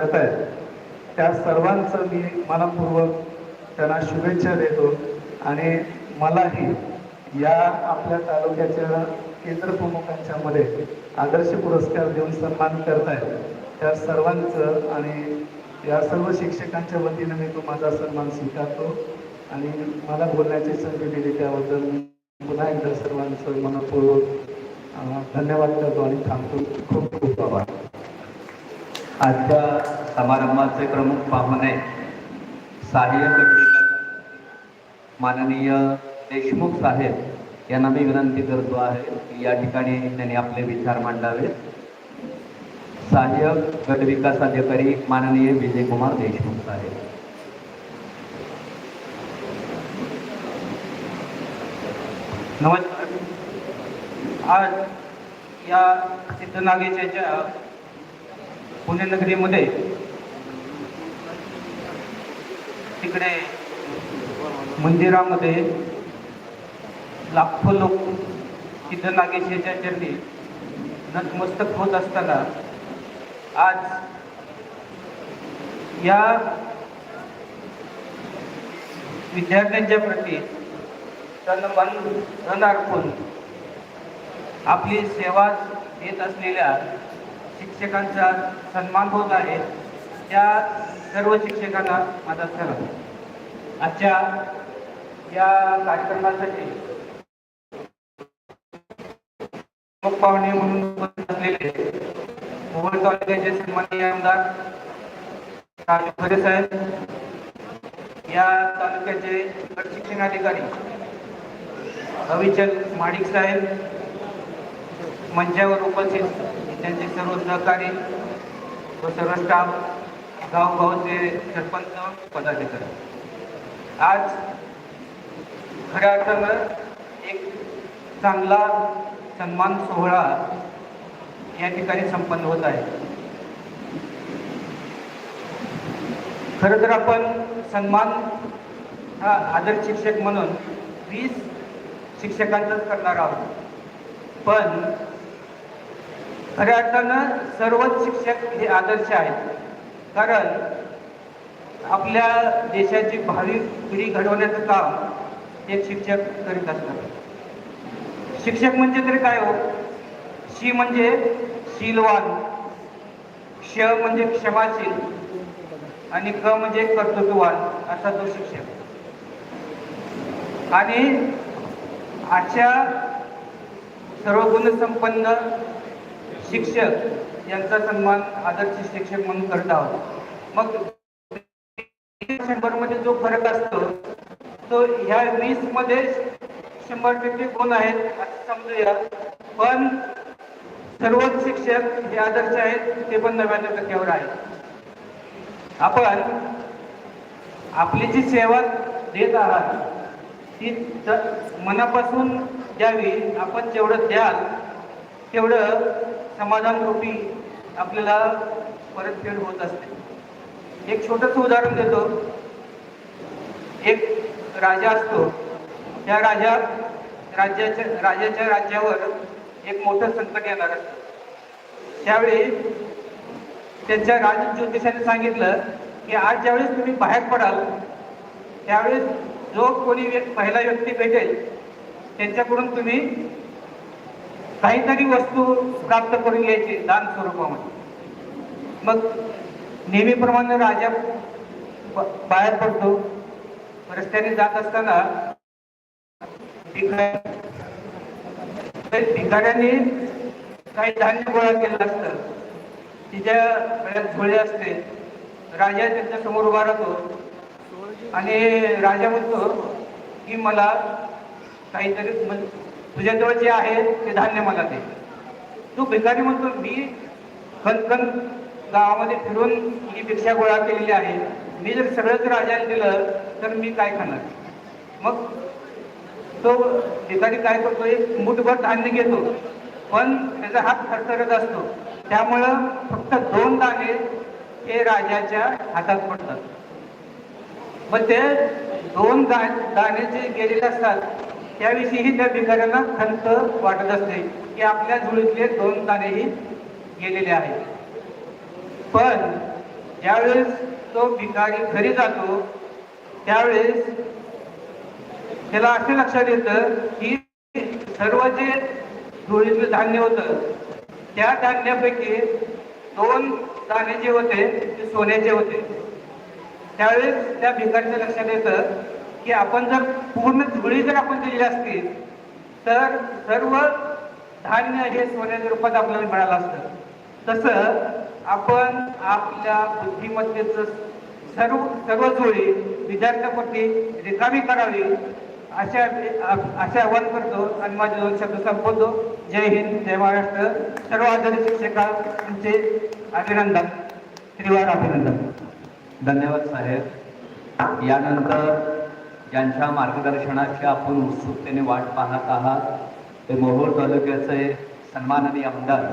करत आहेत त्या सर्वांचं मी मनापूर्वक त्यांना शुभेच्छा देतो आणि मलाही या आपल्या तालुक्याच्या केंद्र प्रमुखांच्या मध्ये आदर्श पुरस्कार देऊन सन्मान करतायत त्या सर्वांचं आणि या सर्व शिक्षकांच्या वतीनं मी तो माझा सन्मान स्वीकारतो. आणि मला बोलण्याची संधी दिली त्याबद्दल मी पुन्हा एकदा सर्वांचं मनपूर्वक धन्यवाद करतो आणि थांबतो. खूप खूप आभार. आजच्या समारंभाचे प्रमुख पाहुणे सहाय्यक माननीय देशमुख साहेब यांना मी विनंती करतो आहे की या ठिकाणी त्यांनी आपले विचार मांडावे. सहाय्यक गट विकास अधिकारी माननीय विजयकुमार देशमुख साहेब. नमस्कार. आज या सिद्धनागेच्या पुणे नगरीमध्ये तिकडे मंदिरामध्ये लाखो लोक सिद्ध सिद्धनागेशाच्या चरणी नतमस्तक होत असताना आज या विद्यार्थ्यांच्या प्रती तन मन धन अर्पून आपली सेवा देत असलेल्या शिक्षकांचा सन्मान होत आहे त्या सर्व शिक्षकांना माझा सर आजच्या या कार्यक्रमासाठी प्रमुख पाहुणे म्हणून उपस्थित असलेले मोहोळ तालुक्याचे सन्माननीय आमदार राजू खरे साहेब या तालुक्याचे गट शिक्षण अधिकारी अविचल माडिक साहेब मंचावर उपस्थित त्यांचे सर्व सहकारी व सर्व स्टाफ गावगावचे सरपंच पदाधिकारी. आज खऱ्या अर्थानं एक चांगला सन्मान सोहळा या ठिकाणी संपन्न होत आहे. खरं तर आपण सन्मान हा आदर शिक्षक म्हणून वीस शिक्षकांचाच करणार आहोत. पण खऱ्या अर्थानं सर्वच शिक्षक हे आदर्श आहेत. कारण आपल्या देशाची भावी पिढी घडवण्याचं काम हे शिक्षक करीत असतात. शिक्षक म्हणजे तरी काय हो? शी म्हणजे शीलवान क्ष म्हणजे क्षमाशील आणि क म्हणजे कर्तृत्ववान असा तो शिक्षक. आणि आजच्या सर्व गुणसंपन्न शिक्षक यांचा सन्मान आदर्श शिक्षक म्हणून करत आहोत. मग शंभरमध्ये जो फरक असतो तो ह्या वीसमध्ये शंभर टक्के गुण आहेत असं समजूया. पण सर्वच शिक्षक हे आदर्श आहेत ते पण नव्याण्णव टक्क्यावर आहेत. आपण आपली जी सेवा देत आहात ती मनापासून द्यावी आपण जेवढं द्याल तेवढं समाधान रूपी आपल्याला परतफेड होत असते. एक छोटंसं उदाहरण देतो. एक राजा असतो. त्या राजा राज्याच्या राजाच्या राज्यावर एक मोठं संकट येणार असतं. त्यावेळी त्यांच्या राज ज्योतिषाने सांगितलं की आज ज्यावेळेस तुम्ही बाहेर पडाल त्यावेळेस जो कोणी पहिला व्यक्ती भेटेल त्यांच्याकडून तुम्ही काहीतरी वस्तू प्राप्त करून घ्यायची दान स्वरूपामध्ये. मग नेहमीप्रमाणे राजा बाहेर पडतो. रस्त्याने जात असताना भिकाऱ्याने काही धान्य गोळा केलं असतं. तिच्या गळ्यात झोळे असते. राजा त्यांच्यासमोर उभा राहतो आणि राजा म्हणतो की मला काहीतरी तुझ्याजवळ जे आहे ते धान्य मला दे. तू भिकारी म्हणतो मी खनखन गावामध्ये फिरून ही भिक्षा गोळा केलेली आहे. मी जर सगळंच राजाला दिलं तर मी काय खाणार? मग तो भिकारी काय करतो एक मुठभर धान्य घेतो. पण त्याचा हात थरथरत असतो. त्यामुळं फक्त दोन दाणे हे राजाच्या हातात पडतात. मग ते दोन दाणे जे गेलेले असतात त्याविषयीही त्या भिकाऱ्यांना खंत वाटत असते की आपल्या झुळीतले दोन दाणेही गेलेले आहेत. पण ज्यावेळेस तो भिकारी घरी जातो त्यावेळेस त्याला असे लक्षात येतं की सर्व जे धुळीतलं धान्य होतं त्या धान्यापैकी दोन दाणे जे होते ते सोन्याचे होते. त्यावेळेस त्या भिकारीच्या लक्षात येतं की आपण जर पूर्ण धुळी जर आपण दिली असती तर सर्व धान्य हे सोन्याच्या रूपात आपल्याला मिळालं असतं. तसं आपण आपल्या बुद्धिमत्तेचं सर्व सर्व जुळी विद्यार्थ्याप्रती रिकामी करावी अशा असे आवाहन करतो आणि माझे दोन शब्द संपवतो. जय हिंद जय महाराष्ट्र. सर्व आदरणीय शिक्षकांचे अभिनंदन. त्रिवार अभिनंदन. धन्यवाद साहेब. यानंतर ज्यांच्या मार्गदर्शनाची आपण उत्सुकतेने वाट पाहत आहात ते मोहोळ तालुक्याचे सन्माननीय आमदार